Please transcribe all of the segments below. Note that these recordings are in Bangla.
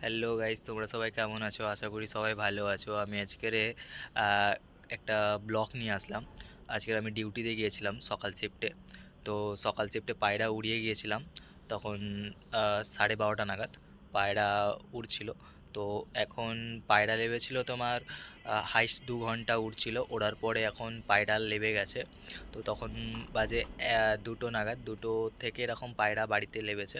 হ্যালো গাইস তোমরা সবাই কেমন আছো? আশা করি সবাই ভালো আছো। আমি আজকের একটা ব্লগ নিয়ে আসলাম। আজকের আমি ডিউটিতে গিয়েছিলাম সকাল শিফটে তো সকাল শিফটে পায়রা উড়িয়ে গিয়েছিলাম। তখন সাড়ে বারোটা নাগাদ পায়রা উড়ছিল। তো এখন পায়রা লেবেছিল তোমার হাইস্ট দু ঘণ্টা উড়ছিল। ওড়ার পরে এখন পায়রা লেবে গেছে। তো তখন বাজে দুটো নাগাদ, দুটো থেকে এরকম পায়রা বাড়িতে লেবেছে।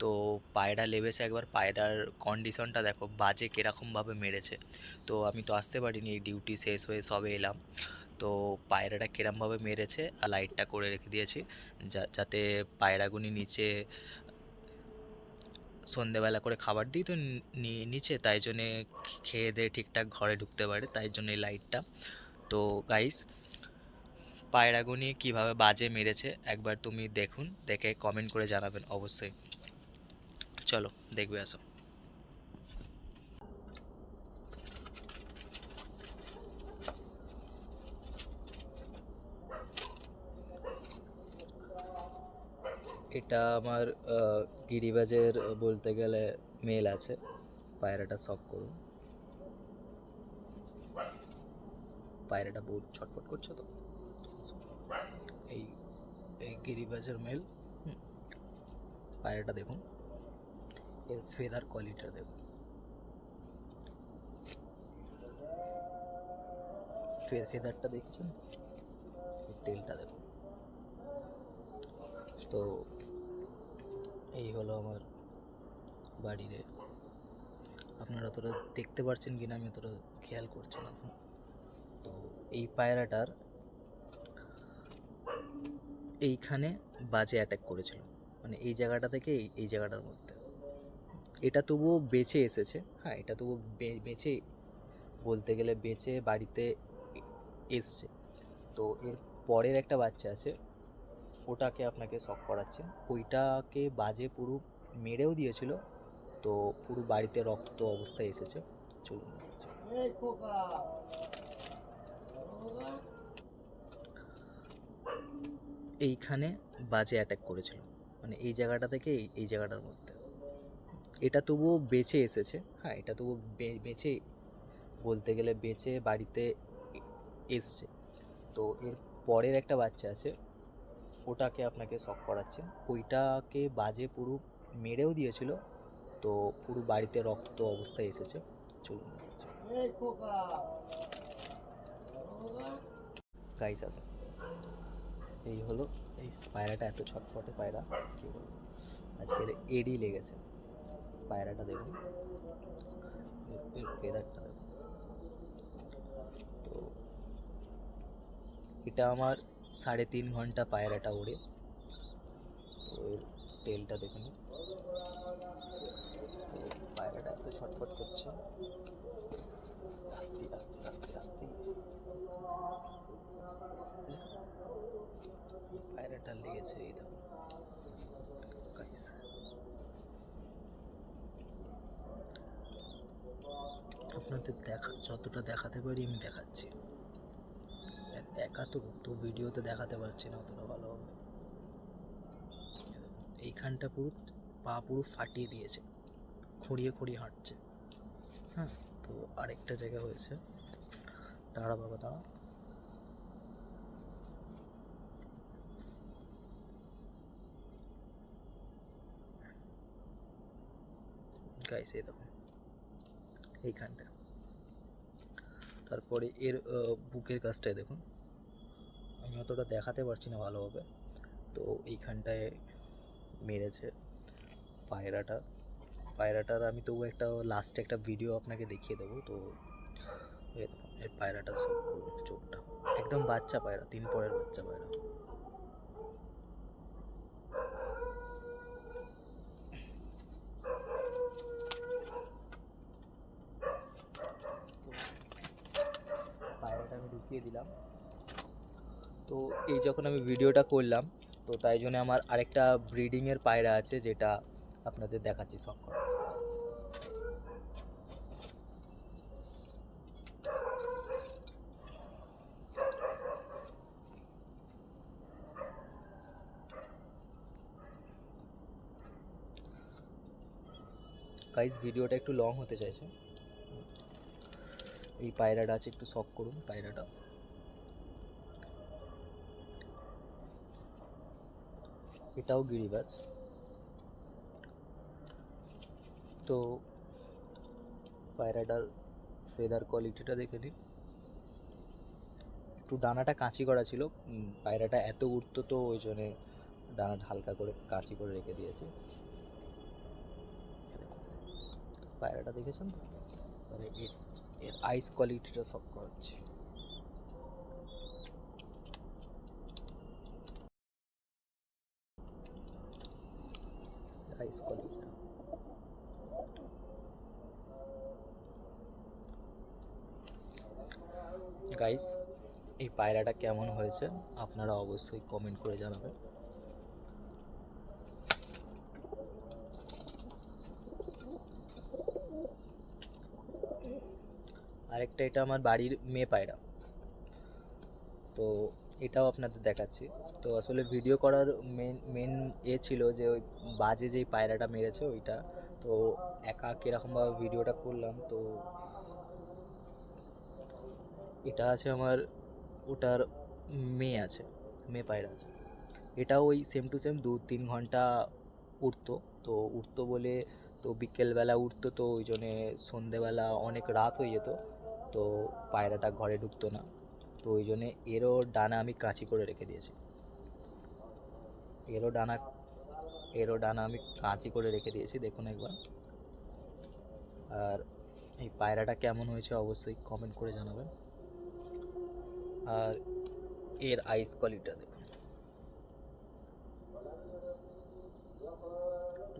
তো পায়রা লেবেছে একবার, পায়রার কন্ডিশনটা দেখো বাজে কীরকমভাবে মেরেছে। তো আমি তো আসতে পারিনি ডিউটি শেষ হয়ে সবে এলাম। তো পায়রাটা কিরমভাবে মেরেছে, আর লাইটটা করে রেখে দিয়েছি যাতে পায়রাগুনি নিচে সন্ধেবেলা করে খাবার দিই, তো নিচে, তাই জন্যে খেয়ে দিয়ে ঠিকঠাক ঘরে ঢুকতে পারে, তাই জন্য এই লাইটটা তো গাইস পায়রাগুনি কীভাবে বাজে মেরেছে একবার তুমি দেখুন, দেখে কমেন্ট করে জানাবেন অবশ্যই। চলো, দেখবে, আসো। এটা আমার গিরিবাজের বলতে গেলে মেল আছে। পায়রাটা শখ করুন। পায়রাটা বহুত ছটফট করছে তো। এই এই গিরিবাজের মেল পায়রাটা দেখুন। এর ফেদার কোয়ালিটিটা দেখুন। ফেদারটা দেখছেন? টেলটা দেখুন। তো এই হলো আমার বাড়িরে আপনারা অতটা দেখতে পারছেন কিনা আমি অতটা খেয়াল করছি না। তো এই পায়রাটার এইখানে বাজে অ্যাটাক করেছিল। মানে এই জায়গাটা থেকে এই জায়গাটার মধ্যে। এটা তবুও বেঁচে এসেছে। হ্যাঁ এটা তবুও বে- বেঁচে, বলতে গেলে বেঁচে বাড়িতে এসছে। তো এর পরের একটা বাচ্চা আছে, ওটাকে আপনাকে শখ করাচ্ছে। ওইটাকে বাজে পুরো মেরেও দিয়েছিল, তো পুরো বাড়িতে রক্ত অবস্থায় এসেছে। চলুন এইখানে বাজে অ্যাটাক করেছিল। মানে এই জায়গাটা থেকে এই জায়গাটার মধ্যে। এটা তবুও বেঁচে এসেছে। হ্যাঁ এটা তবুও বে- বেঁচে বলতে গেলে বেঁচে বাড়িতে এসছে। তো এর পরের একটা বাচ্চা আছে ওটাকে আপনাকে শখ করাচ্ছে। ওইটাকে বাজে পুরো মেরেও দিয়েছিল তো পুরো বাড়িতে রক্ত অবস্থায় এসেছে। চলুন গাইস আছে এই হলো এই পায়রাটা এত ছটফটে পায়রা কি বলব? আজকের এডি লেগেছে। পায়রাটা দেখুন। ফেদারটা দেখুন। তো এটা আমার সাড়ে তিন ঘণ্টা পায়রাটা ওড়ে। তো এর তেলটা দেখুন পায়রাটা এত ছটফট করছে আস্তে আস্তে আস্তে আস্তে আস্তে আস্তে পায়রাটা লেগেছে এই দেখুন গাইস আপনাদের দেখা, যতটা দেখাতে পারি আমি দেখাচ্ছি। একা তো তো ভিডিওতে দেখাতে পারছি না, অতটা ভালোভাবে এইখানটা পুরো, পা পুরো ফাটিয়ে দিয়েছে। খুঁড়িয়ে খুঁড়িয়ে হাঁটছে। হ্যাঁ তো আরেকটা জায়গা হয়েছে। দাঁড়া বাবা, দাঁড়া। গাইস এই দেখো। এইখানটা। তারপরে এর বুকের কাজটায় দেখুন। আমি অতটা দেখাতে পারছি না ভালোভাবে। তো এইখানটায় মেরেছে পায়রাটা। পায়রাটার আমি তবু একটা লাস্টে একটা ভিডিও আপনাকে দেখিয়ে দেবো। তো এর পায়রাটা চোখটা। একদম বাচ্চা পায়রা, তিন পরের বাচ্চা পায়রা পায়রাটা আমি ঢুকিয়ে দিলাম তো এই যখন আমি ভিডিওটা করলাম, তো তাই জন্য আমার আরেকটা ব্রিডিংয়ের পায়রা আছে যেটা আপনাদের দেখাচ্ছি সব গাইস ভিডিওটা একটু লং হতে চাইছে। এই পায়রাটা আছে, একটু শখ করুন পায়রাটা। এটাও গিরিবাজ। তো পায়রাটার ফেদার কোয়ালিটিটা দেখে নিন। একটু ডানাটা কাঁচি করা ছিল পায়রাটা এত উঠতো তো ওই জন্যে ডানাটা হালকা করে কাঁচি করে রেখে দিয়েছি। পায়রাটা দেখেছেন? তো এর এর আইস কোয়ালিটিটা সব করাচ্ছি। আইস কোয়ালিটিটা গাইস এই পায়রাটা কেমন হয়েছে আপনারা অবশ্যই কমেন্ট করে জানাবেন। আরেকটা, এটা আমার বাড়ির মেয়ে পায়রা। তো এটাও আপনাদের দেখাচ্ছি। তো আসলে ভিডিও করার মেন মেন এ ছিল যে ওই বাজে যেই পায়রাটা মেরেছে ওইটা। তো একা কীরকমভাবে ভিডিওটা করলাম, তো এটা আছে আমার, ওটার মেয়ে আছে, মেয়ে পায়রা আছে। এটাও ওই সেম টু সেম দু তিন ঘণ্টা উঠতো তো উঠতো বলে তো বিকেলবেলা উঠতো তো ওই জন্যে সন্ধেবেলা অনেক রাত হয়ে যেত, তো পায়রাটা ঘরে ঢুকতো না। তো ওই জন্যে এরও ডানা আমি কাঁচি করে রেখে দিয়েছি। এরও ডানা এরও ডানা আমি কাঁচি করে রেখে দিয়েছি, দেখুন একবার। আর এই পায়রাটা কেমন হয়েছে অবশ্যই কমেন্ট করে জানাবেন। আর এর আইস কোয়ালিটিটা দেখুন।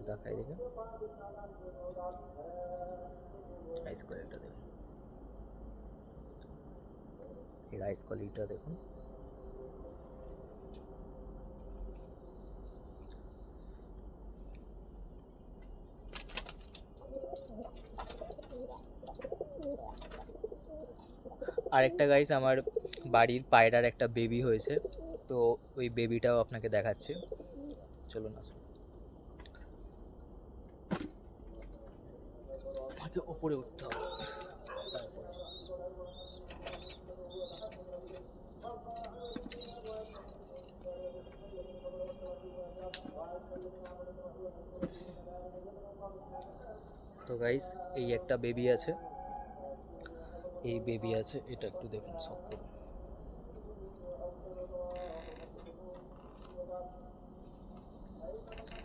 দেখাই দেখে। আইস কোয়ালিটিটা দেখুন। এর আইস কোয়ালিটিটা দেখুন। আরেকটা গাইস আমার বাড়ির পায়রার একটা বেবি হয়েছে, তো ওই বেবিটাও আপনাকে দেখাচ্ছি। চলুন আসুন। আমাকে ওপরে উঠতে হবে। তো গাইস এই একটা বেবি আছে। এই বেবি আছে, এটা একটু দেখুন, সব করুন।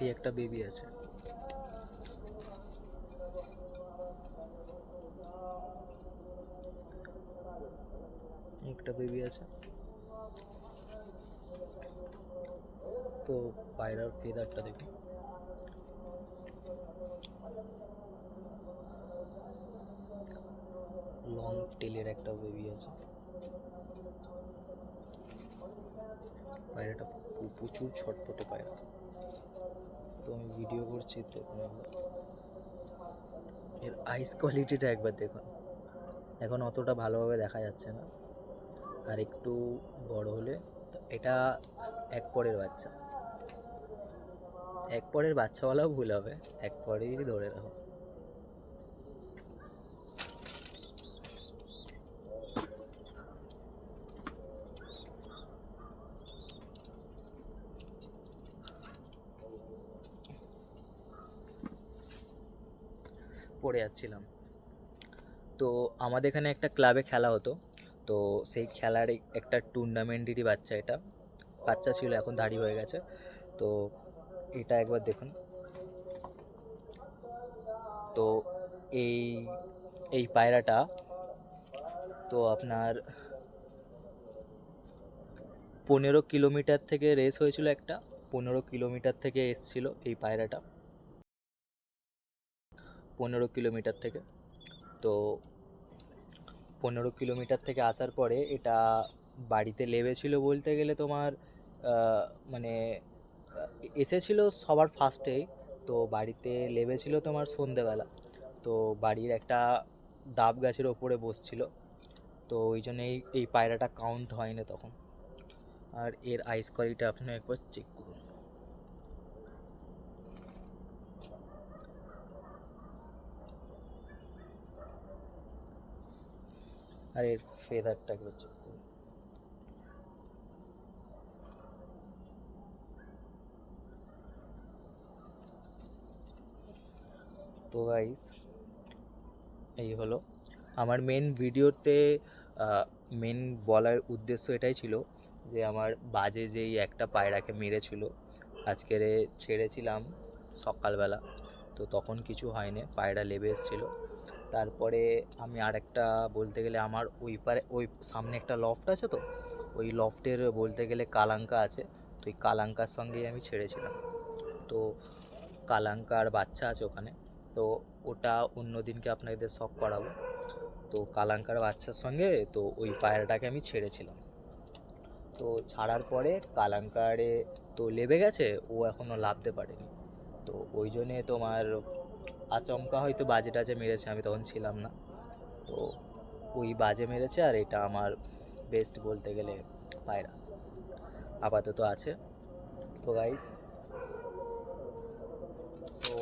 এই একটা বেবি আছে। একটা বেবি আছে। তো পায়রার ফেদারটা দেখুন লং টেলের একটা বেবি আছে। পায়রাটা প্রচুর ছটপটে পায়রা। তো আমি ভিডিও করছি দেখুন। এর আইস কোয়ালিটিটা একবার দেখুন। এখন অতটা ভালোভাবে দেখা যাচ্ছে না। আর একটু বড় হলে এটা এক পরের বাচ্চা। এক পরের বাচ্চাওয়ালাও ভুল হবে। এক পরেই ধরে রাখো। পড়ে যাচ্ছিলাম। তো আমাদের এখানে একটা ক্লাবে খেলা হতো। তো সেই খেলার একটা টুর্নামেন্টেরই বাচ্চা এটা। বাচ্চা ছিল, এখন দাড়ি হয়ে গেছে। তো এটা একবার দেখুন। তো এই এই পায়রাটা, তো আপনার পনেরো কিলোমিটার থেকে রেস হয়েছিল একটা, পনেরো কিলোমিটার থেকে এসছিল এই পায়রাটা। পনেরো কিলোমিটার থেকে। তো পনেরো কিলোমিটার থেকে আসার পরে এটা বাড়িতে লেবেছিল বলতে গেলে তোমার মানে এসেছিল সবার ফার্স্টেই। তো বাড়িতে লেবেছিল তোমার সন্ধেবেলা। তো বাড়ির একটা ডাব গাছের ওপরে বসছিল। তো ওই জন্য এই এই পায়রাটা কাউন্ট হয়নি তখন। আর এর আইস কোয়ালিটি আপনি একবার চেক করুন আর এর ফেদারটা একবার চেক করুন। তো গাইস এই হলো। আমার মেন ভিডিওতে মেন বলার উদ্দেশ্য এটাই ছিল যে আমার বাজে যেই একটা পায়রাকে মেরেছিল আজকের ছেড়েছিলাম সকালবেলা। তো তখন কিছু হয়নি, পায়রা লেবে এসেছিল। তারপরে আমি আরেকটা বলতে গেলে আমার ওই পারে, ওই সামনে একটা লফট আছে তো, ওই লফটের বলতে গেলে কালাঙ্কা আছে, তো ওই কালাঙ্কার সঙ্গেই আমি ছেড়েছিলাম। তো কালাঙ্কার বাচ্চা আছে ওখানে, তো ওটা অন্য দিনকে আপনাদের শখ করাবো। তো কালাঙ্কার বাচ্চার সঙ্গে তো ওই পায়রাটাকে আমি ছেড়েছিলাম। তো ছাড়ার পরে কালাঙ্কারে তো লেবে গেছে, ও এখনও লাভতে পারেনি। তো ওই জন্যে তোমার আচমকা হয়তো বাজে টাজে মেরেছে, আমি তখন ছিলাম না। তো ওই বাজে মেরেছে আর এটা আমার বেস্ট বলতে গেলে পায়রা। আপাতত আছে। তো গাইস তো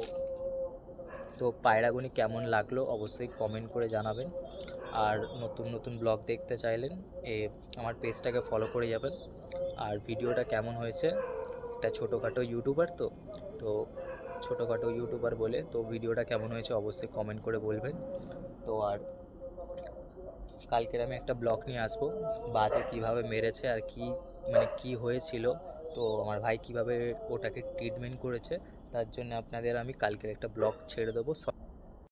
তো পায়রাগুনি কেমন লাগল অবশ্যই কমেন্ট করে জানাবেন। আর নতুন নতুন ব্লগ দেখতে চাইলেন, এ আমার পেজটাকে ফলো করে যাবেন। আর ভিডিওটা কেমন হয়েছে? একটা ছোটোখাটো ইউটিউবার তো তো ছোটোখাটো ইউটিউবার বলে, তো ভিডিওটা কেমন হয়েছে অবশ্যই কমেন্ট করে বলবেন। তো আর কালকের আমি একটা ব্লগ নিয়ে আসব, বাজে কীভাবে মেরেছে আর কি মানে কি হয়েছিল, তো আমার ভাই কীভাবে ওটাকে ট্রিটমেন্ট করেছে, তার জন্য আপনাদের আমি কালকের একটা ব্লগ ছেড়ে দেবো।